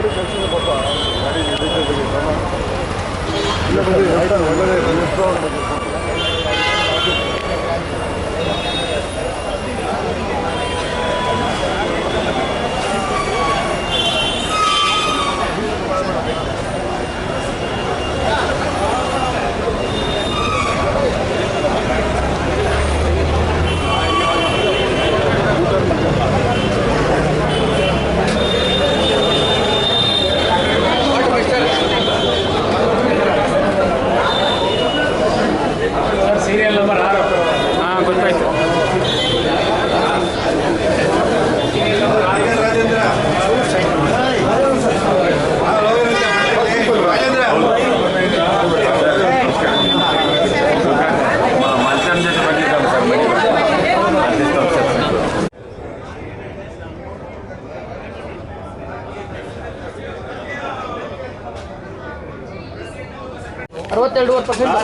ಮಾಡಿ ಅರವತ್ತೆರಡುವರೆ ಪರ್ಸೆಂಟ್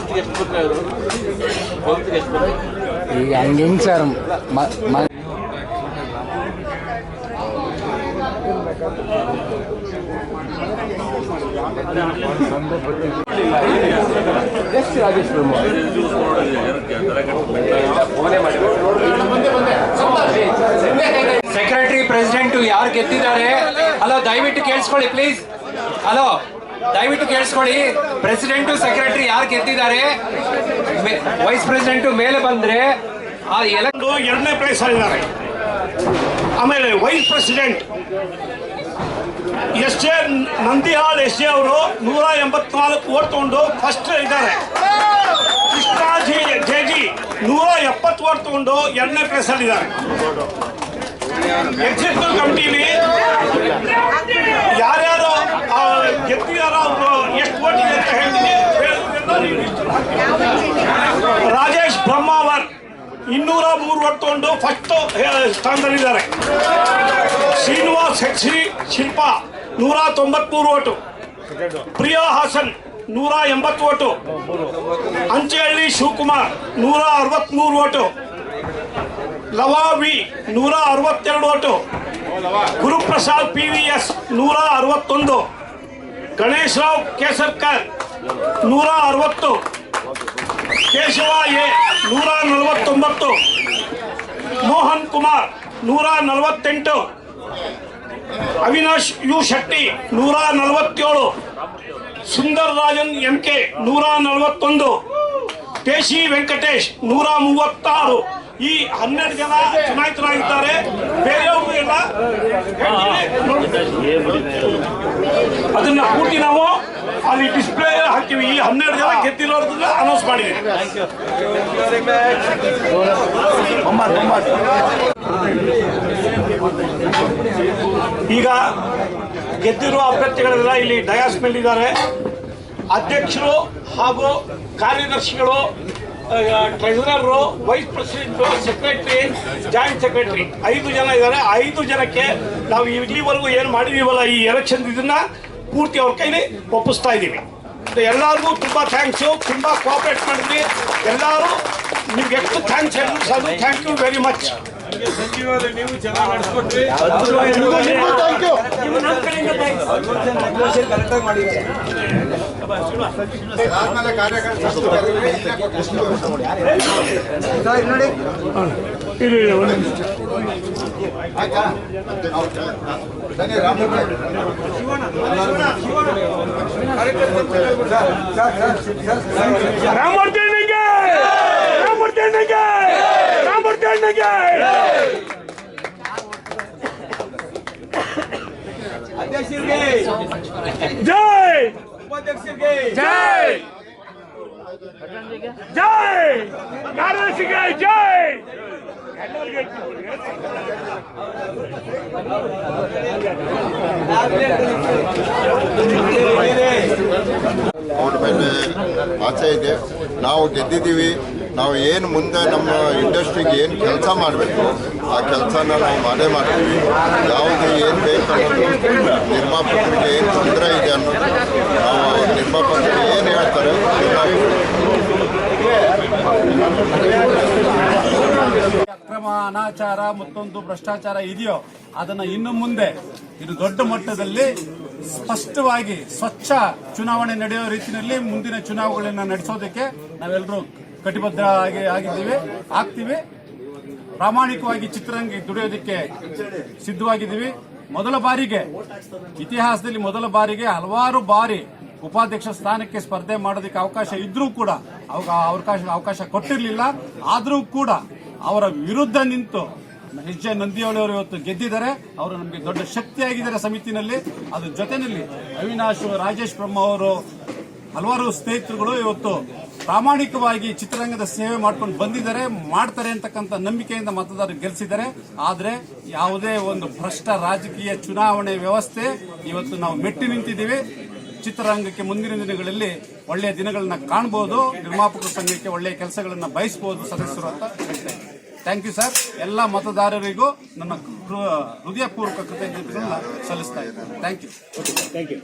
ಈಗ ಹಂಗೆ ಹೆಂಗೆ ಸರ್ ಎಷ್ಟು ರಾಜೇಶ್ ಸೆಕ್ರೆಟರಿ ಪ್ರೆಸಿಡೆಂಟ್ ಯಾರು ಗೆದ್ದಿದ್ದಾರೆ? ಹಲೋ ದಯವಿಟ್ಟು ಕೇಳಿಸ್ಕೊಳ್ಳಿ ಪ್ಲೀಸ್ ಹಲೋ ದಯವಿಟ್ಟು ಕೇಳಿಸ್ಕೊಳ್ಳಿ. ಪ್ರೆಸಿಡೆಂಟು ಸೆಕ್ರೆಟರಿ ಯಾರು ಗೆದ್ದಿದ್ದಾರೆ? ವೈಸ್ ಪ್ರೆಸಿಡೆಂಟ್ ಮೇಲೆ ಬಂದ್ರೆ ಆ ಎರಡನೇ ಪ್ರೈಸ್ ಆಗಿದ್ದಾರೆ ಆಮೇಲೆ vice president S A Nandihal S A ಅವರು ನೂರ ಎಂಬತ್ನಾಲ್ಕು ಓಟ್ ತಗೊಂಡು ಫಸ್ಟ್ ಇದ್ದಾರೆ. ಕೃಷ್ಣಾಜಿ ಜೇಜಿ ನೂರ ಎಪ್ಪತ್ತು ಓಟ್ ತಗೊಂಡು ಎರಡನೇ ಪ್ಲೇಸ್ ಅಲ್ಲಿದ್ದಾರೆ ಎಕ್ಸಿಕ್ಯೂಟಿವ್ ಕಮಿಟಿಲಿ ಯಾರ್ಯಾರು ಗೆದ್ದಿದಾರೋ ಅವರು ಎಷ್ಟು ಅಂತ ಹೇಳ್ತೀನಿ ರಾಜೇಶ್ ಬ್ರಹ್ಮಾವರ್ ಇನ್ನೂರ ಮೂರು ತಗೊಂಡು ಫಸ್ಟ್ ಸ್ಥಾನದಲ್ಲಿದ್ದಾರೆ. ಶ್ರೀನಿವಾಸ್ ಹೆಚ್ರಿ ಶಿಲ್ಪಾ ನೂರ ತೊಂಬತ್ಮೂರು ಓಟು. ಪ್ರಿಯಾ ಹಾಸನ್ ನೂರ ಎಂಬತ್ತು ಓಟು. ಅಂಚೆಹಳ್ಳಿ ಶಿವಕುಮಾರ್ ನೂರ ಅರವತ್ಮೂರು ಓಟು. ಲವಾ ವಿ ನೂರ ಅರವತ್ತೆರಡು vote. Guruprasad P V S ನೂರ ಅರವತ್ತೊಂದು. ಗಣೇಶ್ ರಾವ್ ಕೇಸರ್ಕರ್ ನೂರ ಅರವತ್ತು ಕೇಶವ ಎ ನೂರ ನಲವತ್ತೊಂಬತ್ತು, ಮೋಹನ್ ಕುಮಾರ್ ನೂರ ನಲವತ್ತೆಂಟು, ಅವಿನಾಶ್ ಯು ಶೆಟ್ಟಿ ನೂರ ನಲವತ್ತೇಳು, ಸುಂದರ್ ರಾಜನ್ ಎಂ ಕೆ ನೂರ ನಲವತ್ತೊಂದು ಪೇಶಿ ವೆಂಕಟೇಶ್ ನೂರ ಮೂವತ್ತಾರು. ಈ ಹನ್ನೆರಡು ಜನ ಚುನಾಯಿತರಾಗಿದ್ದಾರೆ. ಬೇರೆಯವರು ಎಲ್ಲ ಅದನ್ನ ಕೂಟಿ ನಾವು ಅಲ್ಲಿ ಡಿಸ್ಪ್ಲೇ ಹಾಕ್ತೀವಿ. ಈ ಹನ್ನೆರಡು ಜನ ಗೆದ್ದಿರೋದನ್ನ ಅನೌನ್ಸ್ ಮಾಡಿದ್ದೀವಿ ಈಗ ಗೆದ್ದಿರುವ ಅಭ್ಯರ್ಥಿಗಳೆಲ್ಲ ಇಲ್ಲಿ ಡಯಾಸ್ ಮೇಲಿದ್ದಾರೆ ಅಧ್ಯಕ್ಷರು ಹಾಗೂ ಕಾರ್ಯದರ್ಶಿಗಳು treasurer vice president secretary joint secretary ಐದು ಜನ ಇದ್ದಾರೆ ಐದು ಜನಕ್ಕೆ ನಾವು ಇಲ್ಲಿವರೆಗೂ ಏನು ಮಾಡಿದೀವಲ್ಲ ಈ ಎಲೆಕ್ಷನ್ ಇದನ್ನ ಪೂರ್ತಿ ಅವ್ರ ಕೈಲಿ ಒಪ್ಪಿಸ್ತಾ ಇದ್ದೀವಿ ಎಲ್ಲರಿಗೂ ತುಂಬ ಥ್ಯಾಂಕ್ಸು ತುಂಬ ಕೋಆಪ್ರೇಟ್ ಮಾಡಿದ್ವಿ. ಎಲ್ಲರೂ ನಿಮ್ಗೆ ಎಷ್ಟು ಥ್ಯಾಂಕ್ಸ್ ಹೇಳಿದ್ರು sir thank you very much Ramamurthy ಅಣ್ಣಗೆ Ramamurthy ಅಣ್ಣಗೆ ರಾಮಮೂರ್ತಿ ಅಣ್ಣಗೆ ಜೈ ಜೈ! ಜೈ! ಕಾರ್ಯದರ್ಶಿಗೆ ಜೈ! ಅವ್ರ ಮೇಲೆ ಆಸೆ ಇದೆ. ನಾವು ಗೆದ್ದಿದ್ದೀವಿ. ನಾವು ಏನು ಮುಂದೆ ನಮ್ಮ ಇಂಡಸ್ಟ್ರಿಗೆ ಏನು ಕೆಲಸ ಮಾಡಬೇಕು ಆ ಕೆಲಸನ ನಾವು ಮಾಡೇ ಮಾಡ್ತೀವಿ. ಯಾವುದು ಏನು ಬೇಕು ಅನ್ನೋದು ನಿರ್ಮಾಪಕರಿಗೆ ಏನು ತೊಂದರೆ ಇದೆ ಅನ್ನೋದು ನಾವು ನಿರ್ಮಾಪಕರು ಏನು ಹೇಳ್ತಾರೆ ಅಕ್ರಮ ಅನಾಚಾರ ಮತ್ತೊಂದು ಭ್ರಷ್ಟಾಚಾರ ಇದೆಯೋ ಅದನ್ನ ಇನ್ನು ಮುಂದೆ ಇದು ದೊಡ್ಡ ಮಟ್ಟದಲ್ಲಿ ಸ್ಪಷ್ಟವಾಗಿ ಸ್ವಚ್ಛ ಚುನಾವಣೆ ನಡೆಯೋ ರೀತಿಯಲ್ಲಿ ಮುಂದಿನ ಚುನಾವಣೆಗಳನ್ನ ನಡೆಸೋದಕ್ಕೆ ನಾವೆಲ್ಲರೂ ಕಟಿಬದ್ಧ ಆಗಿ ಆಗಿದ್ದೀವಿ, ಆಗ್ತೀವಿ. ಪ್ರಾಮಾಣಿಕವಾಗಿ ಚಿತ್ರರಂಗ ದುಡಿಯೋದಕ್ಕೆ ಸಿದ್ಧವಾಗಿದ್ದೀವಿ. ಮೊದಲ ಬಾರಿಗೆ, ಇತಿಹಾಸದಲ್ಲಿ ಮೊದಲ ಬಾರಿಗೆ ಹಲವಾರು ಬಾರಿ ಉಪಾಧ್ಯಕ್ಷ ಸ್ಥಾನಕ್ಕೆ ಸ್ಪರ್ಧೆ ಮಾಡೋದಕ್ಕೆ ಅವಕಾಶ ಇದ್ರೂ ಕೂಡ ಅವಕಾಶ ಅವಕಾಶ ಕೊಟ್ಟಿರಲಿಲ್ಲ. ಆದರೂ ಕೂಡ ಅವರ ವಿರುದ್ಧ ನಿಂತು ಎಚ್ ಜೆ ನಂದಿಯವಳಿ ಇವತ್ತು ಗೆದ್ದಿದ್ದಾರೆ. ಅವರು ನಮಗೆ ದೊಡ್ಡ ಶಕ್ತಿಯಾಗಿದ್ದಾರೆ ಸಮಿತಿನಲ್ಲಿ. ಅದ್ರ ಜೊತೆಯಲ್ಲಿ ಅವಿನಾಶ್, ರಾಜೇಶ್ ಬ್ರಹ್ಮ ಅವರು ಹಲವಾರು ಸ್ನೇಹಿತರುಗಳು ಇವತ್ತು ಪ್ರಾಮಾಣಿಕವಾಗಿ ಚಿತ್ರರಂಗದ ಸೇವೆ ಮಾಡ್ಕೊಂಡು ಬಂದಿದ್ದಾರೆ, ಮಾಡ್ತಾರೆ ಅಂತಕ್ಕಂಥ ನಂಬಿಕೆಯಿಂದ ಮತದಾರರು ಗೆಲ್ಲಿಸಿದ್ದಾರೆ ಆದರೆ ಯಾವುದೇ ಒಂದು ಭ್ರಷ್ಟ ರಾಜಕೀಯ ಚುನಾವಣೆ ವ್ಯವಸ್ಥೆ ಇವತ್ತು ನಾವು ಮೆಟ್ಟಿ ನಿಂತಿದ್ದೀವಿ. ಚಿತ್ರರಂಗಕ್ಕೆ ಮುಂದಿನ ದಿನಗಳಲ್ಲಿ ಒಳ್ಳೆಯ ದಿನಗಳನ್ನ ಕಾಣಬಹುದು ನಿರ್ಮಾಪಕ ಸಂಘಕ್ಕೆ ಒಳ್ಳೆಯ ಕೆಲಸಗಳನ್ನು ಬಯಸಬಹುದು ಸದಸ್ಯರು ಅಂತ ಥ್ಯಾಂಕ್ ಯು ಸರ್ ಎಲ್ಲ ಮತದಾರರಿಗೂ ನನ್ನ ಹೃದಯಪೂರ್ವಕ ಕೃತಜ್ಞತೆಗಳನ್ನ ಸಲ್ಲಿಸ್ತಾ ಇದ್ದೀನಿ. Thank you